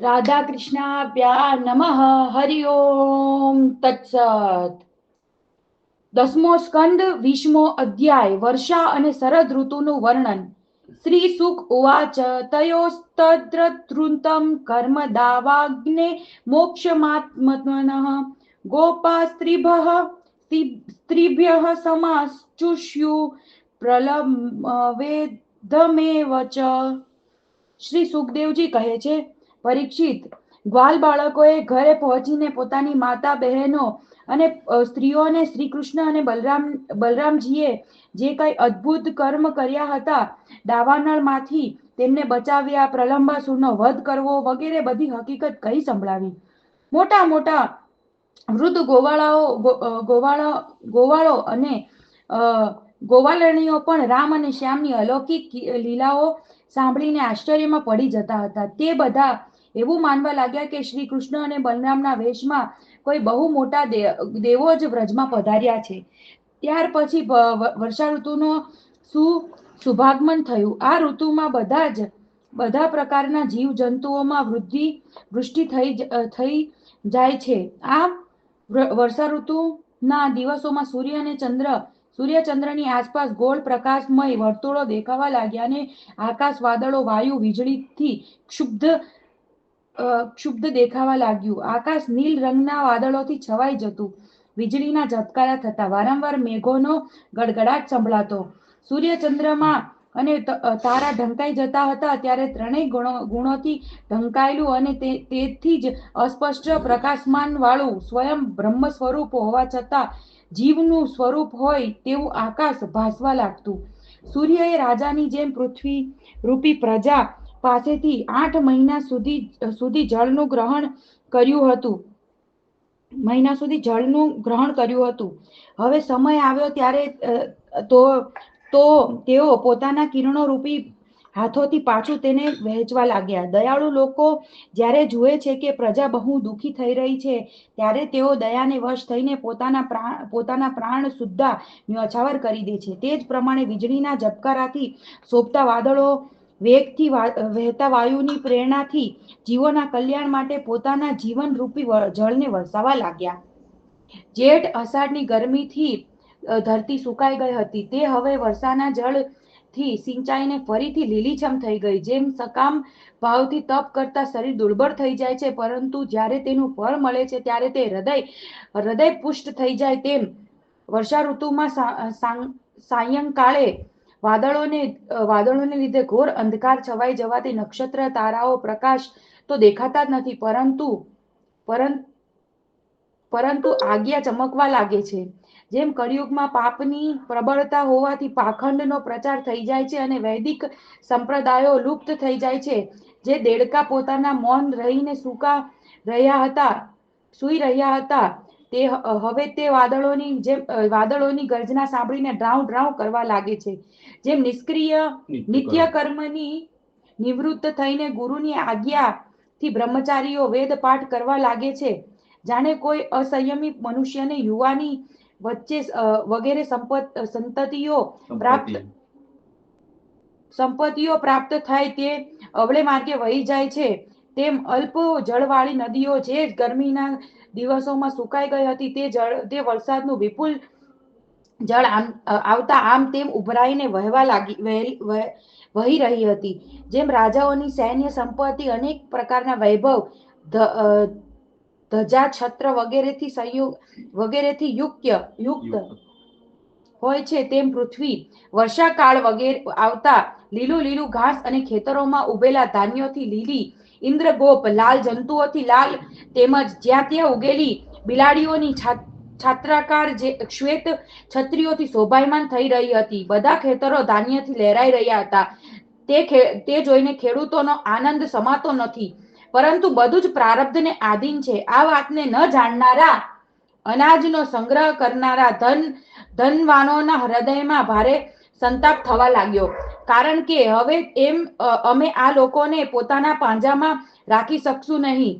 રાધા કૃષ્ણાભ્યા નમઃ હરિ ઓમ તત્સત દસમો સ્કંદ વીસમો અધ્યાય વર્ષા અને શરદ ઋતુનું વર્ણન શ્રી સુખ ઉવાચ તયોસ્તદ્રતૃંતમ કર્મ દાવાગ્ને મોક્ષમાત્મનઃ ગોપા સ્ત્રીભઃ સ્ત્રીભ્યઃ સમાશ્ચુષ્યુ પ્રલવેધમેવ ચ શ્રી સુખદેવજી કહે છે પરીક્ષિત ગ્વાલ બાળકોએ ઘરે પહોંચીને પોતાની માતા બહેનો અને સ્ત્રીઓને શ્રી કૃષ્ણ અને બલરામ, બલરામજીએ જે કઈ અદ્ભુત કર્મ કર્યા હતા, દાવાનળમાંથી તેમને બચાવ્યા પ્રલંબાસુરનો વધ કરવો વગેરે બધી હકીકત કહી સંભળાવી. મોટા મોટા વૃદ્ધ ગોવાળાઓ ગોવાળો ગોવાળો અને ગોવાલણીઓ પણ રામ અને શ્યામની અલૌકિક લીલાઓ સાંભળીને આશ્ચર્યમાં પડી જતા હતા. તે બધા એવું માનવા લાગ્યા કે શ્રી કૃષ્ણ અને બલરામના વેશમાં કોઈ બહુ મોટા દેવો જ વ્રજમાં પધાર્યા છે. ત્યાર પછી વર્ષા ઋતુનો સુ શુભાગમન થયું. આ ઋતુમાં બધા જ, બધા પ્રકારના જીવ જંતુઓમાં વૃદ્ધિ, વૃષ્ટિ થઈ થઈ જાય છે. આ વર્ષા ઋતુના દિવસોમાં સૂર્ય અને ચંદ્ર સૂર્યચંદ્રની આસપાસ ગોળ પ્રકાશમય વર્તુળો દેખાવા લાગ્યા અને આકાશ વાદળો, વાયુ, વીજળીથી ક્ષુબ્ધ ક્ષુબ્ધ દેખાવા લાગ્યું. આકાશ નીલ રંગના વાદળોથી છવાઈ જતું. વીજળીના ઝબકારા થતા. વારંવાર મેઘોનો ગડગડાટ સંભળાતો. સૂર્ય ચંદ્રમાં અને તારા ઢંકાઈ જતા હતા ત્યારે ત્રણેય ગુણો, ગુણોથી ઢંકાયેલું અને તેથી જ અસ્પષ્ટ પ્રકાશમાન વાળું સ્વયં બ્રહ્મ સ્વરૂપ હોવા છતાં જીવનું સ્વરૂપ હોય તેવું આકાશ ભાસવા લાગતું. સૂર્યએ રાજાની જેમ પૃથ્વી રૂપી પ્રજા પાસેથી આઠ મહિના સુધી સુધી જળનું ગ્રહણ કર્યું હતું. મહિના સુધી જળનું ગ્રહણ કર્યું હતું. હવે સમય આવ્યો ત્યારે તો તો તેઓ પોતાના કિરણો રૂપી હાથોથી પાછું તેને વહેંચવા લાગ્યા. દયાળુ લોકો જ્યારે જુએ છે કે પ્રજા બહુ દુઃખી થઈ રહી છે, ત્યારે તેઓ દયાને વશ થઈને પોતાના પ્રાણ પોતાના પ્રાણ સુદ્ધા ન્યોછાવર કરી દે છે. તે જ પ્રમાણે વીજળીના ઝબકારાથી શોભતા વાદળો વેગથી વહેતા વાયુની પ્રેરણાથી જીવોના કલ્યાણ માટે પોતાના જીવન રૂપી જળને વરસાવા લાગ્યા. જેઠ અષાઢની ગરમીથી ધરતી સુકાઈ ગઈ હતી. તે હવે વર્ષાના જળથી સિંચાઈને ફરીથી લીલીછમ થઈ ગઈ. જેમ સકામ ભાવથી તપ કરતા શરીર દુર્બળ થઈ જાય છે, પરંતુ જ્યારે તેનું ફળ મળે છે, ત્યારે તે હૃદય હૃદય પુષ્ટ થઈ જાય તેમ. વર્ષા ઋતુમાં સાયંકાળે વાદળોને વાદળોને લીધે ઘોર અંધકાર છવાઈ જવાથી નક્ષત્ર, તારાઓ, પ્રકાશ તો દેખાતા જ નથી. પરંતુ પરંતુ આજ્ઞા ચમકવા લાગે છે. જેમ કળિયુગમાં પાપની પ્રબળતા હોવાથી પાખંડનો પ્રચાર થઈ જાય છે અને વૈદિક સંપ્રદાયો લુપ્ત થઈ જાય છે. જે દેડકા પોતાના મૌન રહીને સૂકા રહ્યા હતા, સૂઈ રહ્યા હતા તે હવે તે વાદળોની જેમ વાદળોની ગર્જના સાંભળીને ડ્રાઉ ડ્રાઉ કરવા લાગે છે. જેમ નિષ્ક્રિય નિત્ય કર્મની નિવૃત્ત થઈને ગુરુની આજ્ઞાથી બ્રહ્મચારીઓ વેદ પાઠ કરવા લાગે છે. જાણે કોઈ અસંયમી મનુષ્યને યુવાની વચ્ચે વગેરે સંતતિઓ પ્રાપ્ત સંપત્તિઓ પ્રાપ્ત થાય તે અવળે માર્ગે વહી જાય છે. તેમ અલ્પ જળવાળી નદીઓ જે ગરમીના દિવસોમાં સુકાઈ ગઈ હતી તે જળ તે વરસાદનું વિપુલ જળ આમ આવતા આમ તેમ ઉભરાઈને વહેવા લાગી વહી રહી હતી. જેમ રાજાઓની સૈન્ય સંપત્તિ અનેક પ્રકારના વૈભવ ધજા છત્ર વગેરેથી સંયુગ વગેરેથી યુક્ય યુક્ત. હોય છે તેમ પૃથ્વી વર્ષાકાળ વગેરે આવતા લીલું લીલું ઘાસ અને ખેતરોમાં ઉભેલા ધાન્યોથી લીલી ઇન્દ્રગોપ, લાલ જંતુઓથી લાલ તેમજ જ્યાં ત્યાં ઉગેલી બિલાડીઓની છાત્રાકાર જે શ્વેત છત્રીઓથી શોભાયમાન થઈ રહી હતી. બધા ખેતરો ધાન્યથી લહેરાઈ રહ્યા હતા. તે તે જોઈને ખેડૂતોનો આનંદ સમાતો નથી. પરંતુ બધું જ પ્રારબ્ધને આધીન છે. આ વાતને ન જાણનારા, અનાજનો સંગ્રહ કરનારા ધન, ધનવાનોના હૃદયમાં ભારે સંતાપ થવા લાગ્યો. કારણ કે હવે એમ અમે આ લોકોને પોતાના પાંજામાં રાખી શકશું નહીં.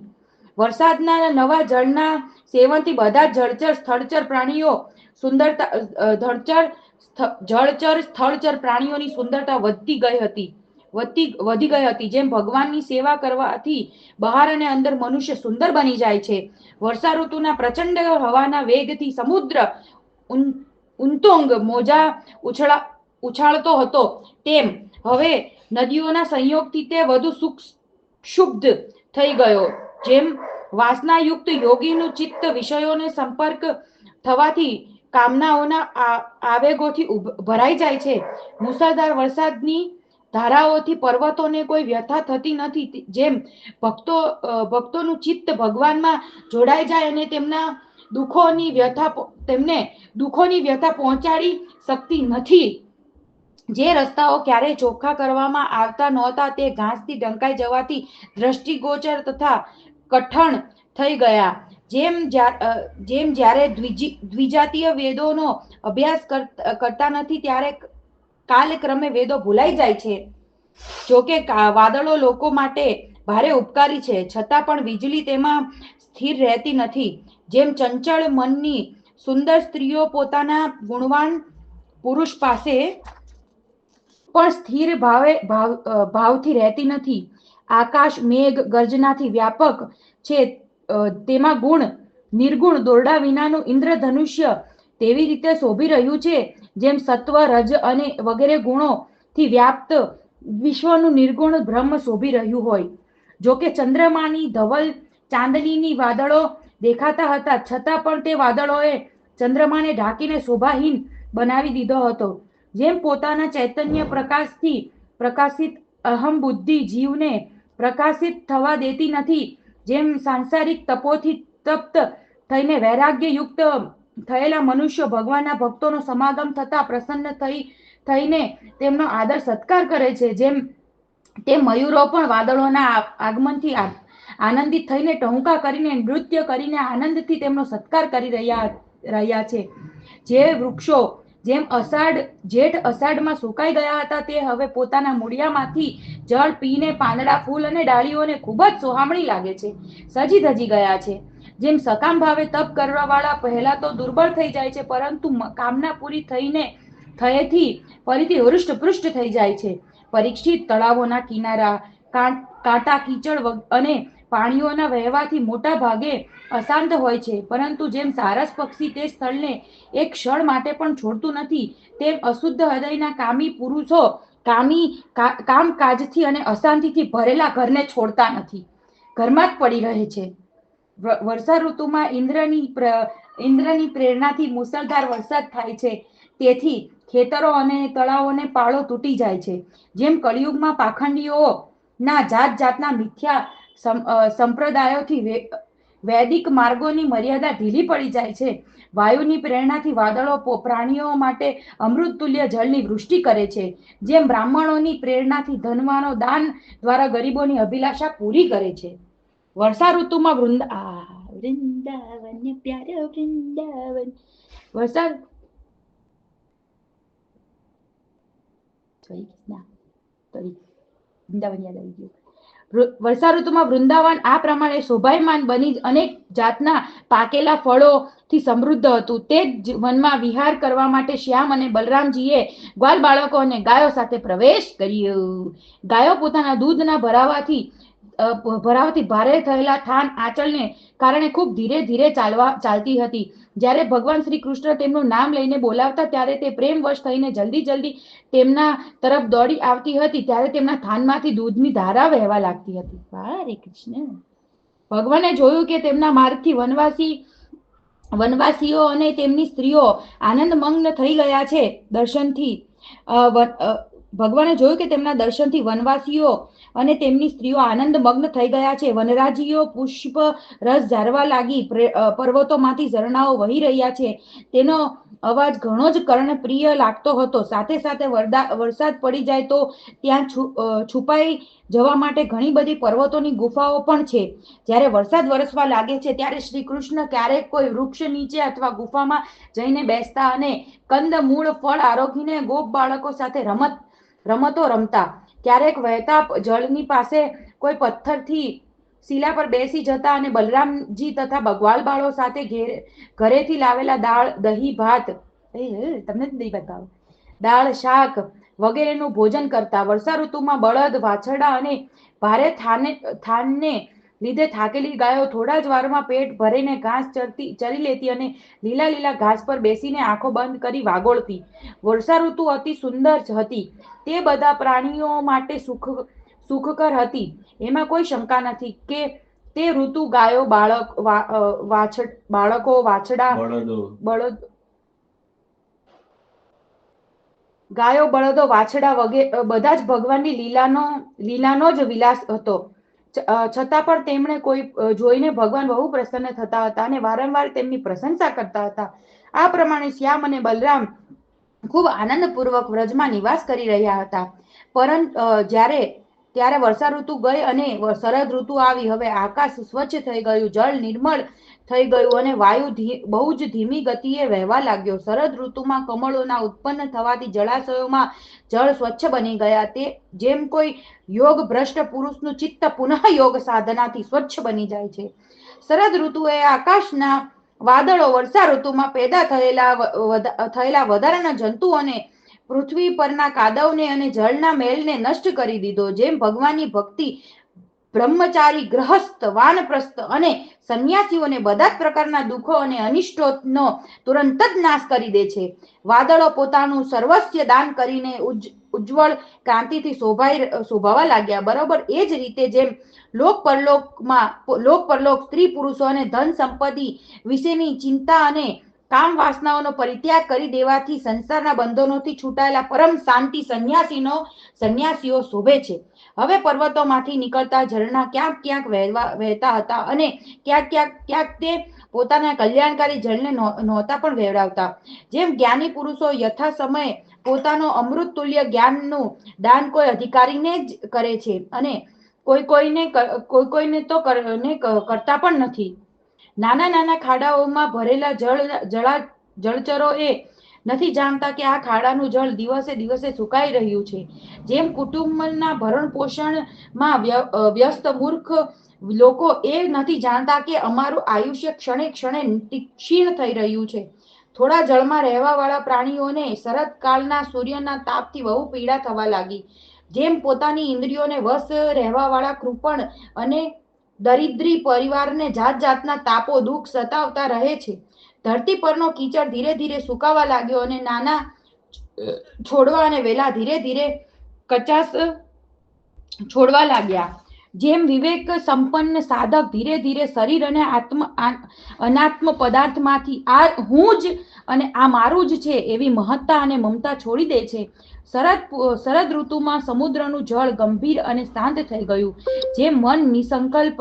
વરસાદના નવા જળના સેવનથી બધા જળચર, સ્થળચર પ્રાણીઓ સુંદરતા ધળચર જળચર, સ્થળચર પ્રાણીઓની સુંદરતા વધતી ગઈ હતી. વધતી, વધી ગઈ હતી. જેમ ભગવાનની સેવા કરવાથી બહાર અને અંદર મનુષ્ય સુંદર બની જાય છે. વર્ષા ઋતુના પ્રચંડ હવાના વેગથી સમુદ્ર ઉંતોંગ મોજા ઉછળા ઉછાળતો હતો. તેમ હવે નદીઓના સંયોગથી તે વધુ શુદ્ધ થઈ ગયો. જેમ વાસનાયુક્ત યોગીનું ચિત્ત વિષયોને સંપર્ક થવાથી કામનાઓના આવેગોથી ભરાઈ જાય છે. મુસળધાર વરસાદની ધારાઓથી પર્વતોને કોઈ વ્યથા થતી નથી. જેમ ભક્તો ભક્તોનું ચિત્ત ભગવાનમાં જોડાઈ જાય અને તેમના દુઃખોની વ્યથા તેમને દુઃખોની વ્યથા પહોંચાડી શકતી નથી. જે રસ્તાઓ ક્યારેય ચોખ્ખા કરવામાં આવતા નહોતા, તે ઘાસથી ઢંકાઈ જવાથી દ્રષ્ટિગોચર તથા કઠણ થઈ ગયા. જેમ જેમ જ્યારે દ્વિજાતીય વેદોનો અભ્યાસ કરતા નથી, ત્યારે કાલક્રમે વેદો ભૂલાઈ જાય છે. જોકે વાદળો લોકો માટે ભારે ઉપકારી છે, છતાં પણ વીજળી તેમાં સ્થિર રહેતી નથી. જેમ ચંચળ મનની સુંદર સ્ત્રીઓ પોતાના ગુણવાન પુરુષ પાસે પણ સ્થિર ભાવે, ભાવ ભાવથી રહેતી નથી. આકાશ, મેઘ, ગર્જનાથી વ્યાપક છે. તેમાં ગુણ, નિર્ગુણ દોરડા વિનાનું ઇન્દ્રધનુષ્ય તેવી રીતે શોભી રહ્યું છે, જેમ સત્વ, રજ અને વગેરે ગુણોથી વ્યાપ્ત વિશ્વનું નિર્ગુણ બ્રહ્મ શોભી રહ્યું હોય. જોકે ચંદ્રમાની ધવલ ચાંદનીની વાદળો દેખાતા હતા, છતાં પણ તે વાદળોએ ચંદ્રમાને ઢાંકીને શોભાહીન બનાવી દીધો હતો. જેમ પોતાના ચૈતન્ય પ્રકાશથી પ્રકાશિત અહમ બુદ્ધિ જીવને પ્રકાશિત થવા દેતી નથી, જેમ સાંસારિક તપોથી તપ્ત થઈને વૈરાગ્ય યુક્ત થયેલા મનુષ્યો ભગવાનના ભક્તોનો સમાગમ થતા પ્રસન્ન થઈ, થઈને તેમનો આદર સત્કાર કરે છે, જેમ તે મયુરો પણ વાદળોના આગમનથી આનંદિત થઈને ટહુકા કરીને નૃત્ય કરીને આનંદથી તેમનો સત્કાર કરી રહ્યા રહ્યા છે. જે વૃક્ષો જેમ અષાઢ, જેઠ અષાઢમાં સુકાઈ ગયા હતા તે હવે પોતાના મૂળિયામાંથી જળ પીને પાંદડા, ફૂલ અને ડાળીઓને ખૂબ જ સોહામણી લાગે છે. સજી ધજી ગયા છે. જેમ સકામ ભાવે તપ કરવા વાળા પહેલા તો દુર્બળ થઈ જાય છે, પરંતુ કામના પૂરી થઈને, થયેથી ફરીથી હૃષ્ટ પૃષ્ઠ થઈ જાય છે. પરીક્ષિત તળાવોના કિનારા કાંટા, કીચડ અને પાણીઓના વહેવાથી મોટા ભાગે અશાંત હોય છે. પરંતુ જેમ સારસ પક્ષી તે સ્થળને એક ક્ષણ માટે પણ છોડતું નથી, તેમ અશુદ્ધ હૃદયના કામી પુરુષો કામી કામકાજથી અને અશાંતિથી ભરેલા ઘરને છોડતા નથી. ઘરમાં જ પડી રહે છે. વર્ષા ઋતુમાં ઇન્દ્રની ઇન્દ્રની પ્રેરણાથી મુસળધાર વરસાદ થાય છે. તેથી ખેતરો અને તળાવોને પાળો તૂટી જાય છે. જેમ કળિયુગમાં પાખંડીઓ ના જાત જાતના મિથ્યા સંપ્રદાયોથી વૈદિક માર્ગોની મર્યાદા ઢીલી પડી જાય છે. વાયુની પ્રેરણાથી વાદળો પ્રાણીઓ માટે અમૃત તુલ્ય જળની વૃષ્ટિ કરે છે. જેમ બ્રાહ્મણોની પ્રેરણાથી ધનવાનો દાન દ્વારા ગરીબોની અભિલાષા પૂરી કરે છે. વર્ષા ઋતુમાં વૃંદા વૃંદાવન, પ્યારો વૃંદાવન. સોરી. વૃંદાવન યાદ આવી ગયું. વર્ષા ઋતુમાં વૃંદાવન આ પ્રમાણે શોભાયમાન બની અનેક જાતના પાકેલા ફળોથી સમૃદ્ધ હતું. તે જ વનમાં વિહાર કરવા માટે શ્યામ અને બલરામજીએ ગ્વાલ બાળકો અને ગાયો સાથે પ્રવેશ કર્યો. ગાયો પોતાના દૂધના ભરાવાથી અ, ભ- ભરાવાથી ભારે થયેલા ઠાન આંચળને કારણે ખૂબ ધીરે ધીરે ચાલવા ચાલતી હતી. જ્યારે ભગવાન શ્રી કૃષ્ણ તેમનું નામ લઈને બોલાવતા ત્યારે તે પ્રેમવશ થઈને જલ્દી જલ્દી તેમના તરફ દોડી આવતી હતી. ત્યારે તેમના થાનમાંથી દૂધની ધારા વહેવા લાગતી હતી. વાહ કૃષ્ણ. ભગવાને જોયું કે તેમના માર્ગથી વનવાસી વનવાસીઓ અને તેમની સ્ત્રીઓ આનંદમગ્ન થઈ ગયા છે દર્શનથી. ભગવાને જોયું કે તેમના દર્શનથી વનવાસીઓ અને તેમની સ્ત્રીઓ આનંદમગ્ન થઈ ગયા છે. વનરાજીઓ પુષ્પ રસ ઝારવા લાગી. પ્રે- પર્વતોમાંથી ઝરણાઓ વહી રહ્યા છે. તેનો અવાજ ઘણો જ કર્ણપ્રિય લાગતો હતો. સાથે સાથે વરસાદ પડી જાય તો ત્યાં છુપાઈ જવા માટે ઘણી બધી પર્વતોની ગુફાઓ પણ છે. જ્યારે વરસાદ વરસવા લાગે છે ત્યારે શ્રી કૃષ્ણ ક્યારેક કોઈ વૃક્ષ નીચે અથવા ગુફામાં જઈને બેસતા અને કંદ મૂળ ફળ આરોગીને ગોપ બાળકો સાથે રમત, રમતો રમતા. ક્યારેક વહેતા જળની પાસે કોઈ પથ્થરથી શિલા પર બેસી જતા અને બલરામજી તથા બગવાલ બાળો સાથે ઘેર ઘરેથી લાવેલા દાળ દહીં ભાત એ, તમને જ દહીં બતાવો. દાળ શાક વગેરેનું ભોજન કરતા વર્ષા ઋતુમાં બળદ વાછરડા અને ભારે થાને થાનને લીધે થાકેલી ગાયો થોડા જ વારમાં પેટ ભરીને ઘાસ ચરતી ચરી લેતી અને લીલા લીલા ઘાસ પર બેસીને આંખો બંધ કરી વાગોળતી. વર્ષા ઋતુ અતિ સુંદર હતી. તે બધા પ્રાણીઓ માટે સુખ સુખકર હતી. એમાં કોઈ શંકા નથી કે તે ઋતુ ગાયો બાળક વાછડ બાળકો વાછડા બળદ. ગાયો બળદો વાછડા વગેરે બધા જ ભગવાનની લીલાનો લીલાનો જ વિલાસ હતો. છતાં પણ તેમણે કોઈ જોઈને ભગવાન બહુ પ્રસન્ન થતા હતા અને વારંવાર તેમની પ્રશંસા કરતા હતા. આ પ્રમાણે શ્યામ અને બલરામ ખૂબ આનંદપૂર્વક વ્રજમાં નિવાસ કરી રહ્યા હતા. પરંતુ જ્યારે, ત્યારે વર્ષા ઋતુ ગઈ અને શરદ ઋતુ આવી. હવે આકાશ સ્વચ્છ થઈ ગયું, જળ નિર્મળ થઈ ગયું અને વાયુ બહુ જ ધીમી ગતિએ વહેવા લાગ્યો. શરદ ઋતુમાં કમળોના ઉત્પન્ન થવાથી જળાશયોમાં જળ સ્વચ્છ બની ગયા. તે જેમ કોઈ યોગ ભ્રષ્ટ પુરુષનું ચિત્ત પુનઃ યોગ સાધનાથી સ્વચ્છ બની જાય છે. શરદ ઋતુ એ આકાશના વાદળો વર્ષા ઋતુમાં પેદા થયેલા થયેલા વધારાના જંતુઓને પૃથ્વી પરના કાદવને અને જળના મેલને નષ્ટ કરી દીધો. જેમ ભગવાનની ભક્તિ બ્રહ્મચારી, ગ્રહસ્થ, વાનપ્રસ્થ અને સંન્યાસીઓને બધા જ પ્રકારના દુઃખો અને અનિષ્ટોનો તુરંત જ નાશ કરી દે છે. વાદળો પોતાનું સર્વસ્વ દાન કરીને ઉજ્જ- ઉજ્જવળ ક્રાંતિથી શોભાઈ, શોભાવા લાગ્યા. બરોબર એ જ રીતે જેમ લોક પરલોકમાં, લોક પરલોક, સ્ત્રી પુરુષો અને ધન સંપત્તિ વિશેની ચિંતા અને કામ વાસનાઓનો પરિત્યાગ કરી દેવાથી સંસારના બંધનોથી છૂટાયેલા પરમ શાંતિ સંન્યાસીનો, સંન્યાસીઓ શોભે છે. હવે પર્વતોમાંથી નીકળતા ઝરણા ક્યાંક ક્યાંક વહેતા હતા અને ક્યાંક ક્યાંક ક્યાંક તે પોતાના કલ્યાણકારી જળને નહોતા પણ વહેવડાવતા જેમ જ્ઞાની પુરુષો યથા સમયે પોતાનો અમૃત તુલ્ય જ્ઞાનનું દાન કોઈ અધિકારીને જ કરે છે અને કોઈ કોઈને કોઈ કોઈને તો કરતા પણ નથી. નાના નાના ખાડાઓમાં ભરેલા જળ જળા જળચરો એ નથી જાણતા કે આ ખાડાનું જળ દિવસે દિવસે સુકાઈ રહ્યું છે. જેમ કુટુંબના ભરણ પોષણમાં વ્યસ્ત મૂર્ખ લોકો એ નથી જાણતા કે અમારું આયુષ્ય ક્ષણે ક્ષણે ક્ષીણ થઈ રહ્યું છે. થોડા જળમાં રહેવા વાળા પ્રાણીઓને શરતકાળના સૂર્યના તાપથી બહુ પીડા થવા લાગી. જેમ પોતાની ઇન્દ્રિયોને વશ રહેવા વાળા કૃપણ અને દરિદ્રી પરિવારને જાત જાતના તાપો દુઃખ સતાવતા રહે છે. ધરતી પરનો કીચડ ધીરે ધીરે સુકાવા લાગ્યો અને નાના છોડવા અને વેલા ધીરે ધીરે કચાસ છોડવા લાગ્યા. જેમ વિવેક સંપન્ન સાધક ધીરે ધીરે શરીર અને આત્મ અનાત્મ પદાર્થમાંથી આ હું જ અને આ મારું જ છે એવી મહત્તા અને મમતા છોડી દે છે. શરદ શરદ ઋતુમાં સમુદ્રનું જળ ગંભીર અને શાંત થઈ ગયું. જે મન નિસંકલ્પ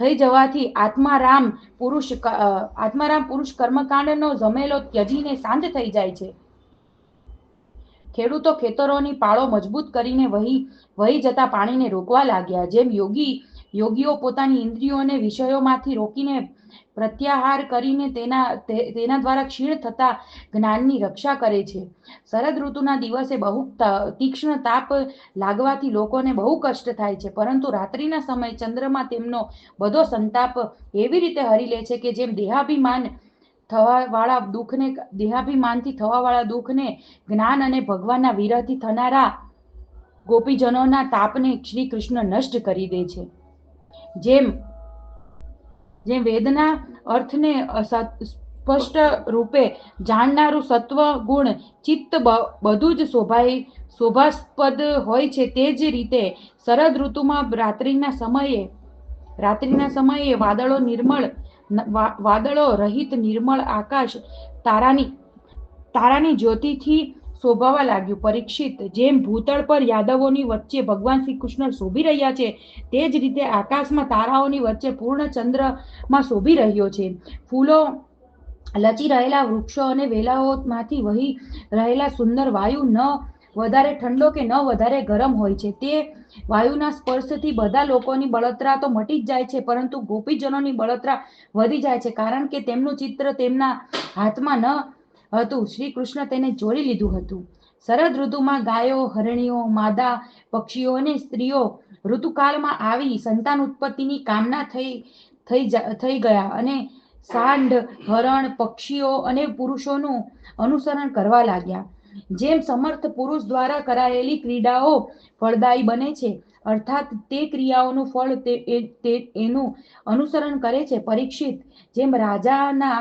થઈ જવાથી આત્મારામ પુરુષ આત્મારામ પુરુષ કર્મકાંડનો જમેલો ત્યજીને શાંત થઈ જાય છે. ખેડૂતો ખેતરોની પાળો મજબૂત કરીને વહી વહી જતા પાણીને રોકવા લાગ્યા. જેમ યોગી, યોગીઓ પોતાની ઇન્દ્રિયોને વિષયોમાંથી રોકીને પ્રત્યાહાર કરીને તેના તેના દ્વારા ક્ષીણ થતા જ્ઞાનની રક્ષા કરે છે. શરદ ઋતુના દિવસે બહુ તીક્ષ્ણ તાપ લાગવાથી લોકોને બહુ કષ્ટ થાય છે. પરંતુ રાત્રિના સમયે ચંદ્રમાં તેમનો બધો સંતાપ એવી રીતે હરી લે છે કે જેમ દેહાભિમાન થવા વાળા દુઃખને, દેહાભિમાનથી થવાવાળા દુઃખને જ્ઞાન અને ભગવાનના વિરહથી થનારા ગોપીજનોના તાપને શ્રી કૃષ્ણ નષ્ટ કરી દે છે. જેમ જેમ વેદના અર્થને સ્પષ્ટ રૂપે જાણનારું સત્વ ગુણ ચિત્ત બધું જ શોભાય શોભાસ્પદ હોય છે તે જ રીતે શરદ ઋતુમાં રાત્રિના સમયે રાત્રિના સમયે વાદળો નિર્મળ વાદળો રહિત નિર્મળ આકાશ તારાની તારાની જ્યોતિથી શોભાવા લાગ્યું. પરીક્ષિત જેમ ભૂતળ પર યાદવોની વચ્ચે ભગવાન શ્રી કૃષ્ણ શોભી રહ્યા છે, તે જ રીતે આકાશમાં તારાઓની વચ્ચે પૂર્ણ ચંદ્રમાં શોભી રહ્યો છે. ફૂલો લચી રહેલા વૃક્ષો અને વેલાઓમાંથી વહી રહેલા સુંદર વાયુ ન વધારે ઠંડો કે ન વધારે ગરમ હોય છે. તે વાયુના સ્પર્શથી બધા લોકોની બળતરા તો મટી જ જાય છે, પરંતુ ગોપીજનોની બળતરા વધી જાય છે, કારણ કે તેમનું ચિત્ર તેમના હાથમાં ન હતું. શ્રી કૃષ્ણ તેને ચોરી લીધું હતું. શરદ ઋતુમાં ગાયો, હરણીઓ, માદા, પક્ષીઓ અને સ્ત્રીઓ ઋતુકાળમાં આવી સંતાન ઉત્પત્તિની કામના થઈ થઈ થઈ ગયા અને સાંઢ, હરણ, પક્ષીઓ અને પુરુષોનું અનુસરણ કરવા લાગ્યા. જેમ સમર્થ પુરુષ દ્વારા કરાયેલી ક્રીડાઓ ફળદાયી બને છે, અર્થાત તે ક્રિયાઓનું ફળ તે, એનું અનુસરણ કરે છે. પરીક્ષિત જેમ રાજાના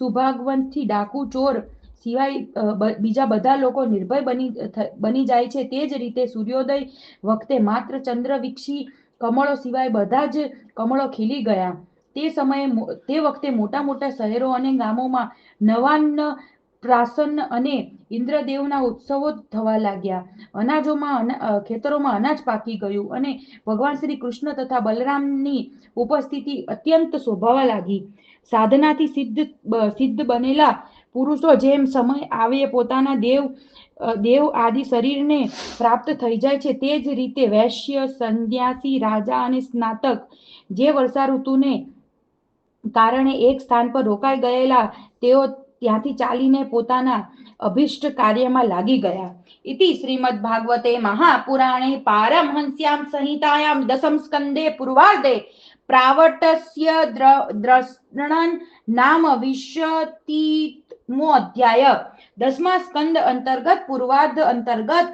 સુભાગવંતથી ડાકુ ચોર સિવાય બીજા બધા લોકો નિર્ભય બની બની જાય છે. તે જ રીતે સૂર્યોદય વખતે માત્ર ચંદ્ર વિકસી કમળો સિવાય બધા જ કમળો ખીલી ગયા. તે સમયે તે વખતે મોટા મોટા શહેરો અને ગામોમાં નવાન્ન પ્રાસન્ન અને ઇન્દ્રદેવના ઉત્સવો થવા લાગ્યા. અનાજોમાં ખેતરોમાં અનાજ પાકી ગયું અને ભગવાન શ્રી કૃષ્ણ તથા બલરામની ઉપસ્થિતિ અત્યંત શોભાવા લાગી. સાધનાથી સિદ્ધ સિદ્ધ બનેલા પુરુષો જેમ સમય આવે પોતાના દેવ દેવ આદિ શરીરને પ્રાપ્ત થઈ જાય છે, તે જ રીતે વૈશ્ય, સંન્યાસી, રાજા અને સ્નાતક જે વર્ષા ઋતુને કારણે એક સ્થાન પર રોકાઈ ગયેલા, તેઓ ત્યાંથી ચાલીને પોતાના અભિષ્ટ કાર્યમાં લાગી ગયા. ઇતિ શ્રીમદ ભાગવતે મહાપુરાણે પારમહંસ્યામ સંહિતાયામ દસમ સ્કંદે પૂર્વાર્ધે પ્રાવટસ્ય દ્ર- દ્રષ્ણન નામ વિશતિમો અધ્યાય દસમા સ્કંદ અંતર્ગત પૂર્વાધ અંતર્ગત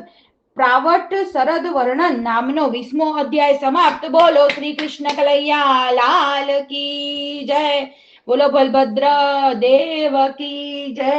પ્રાવટ શરદ વર્ણન નામનો વીસમો અધ્યાય સમાપ્ત બોલો શ્રી કૃષ્ણ કલૈયા લાલ કી જય બોલો બલભદ્ર દેવ કી જય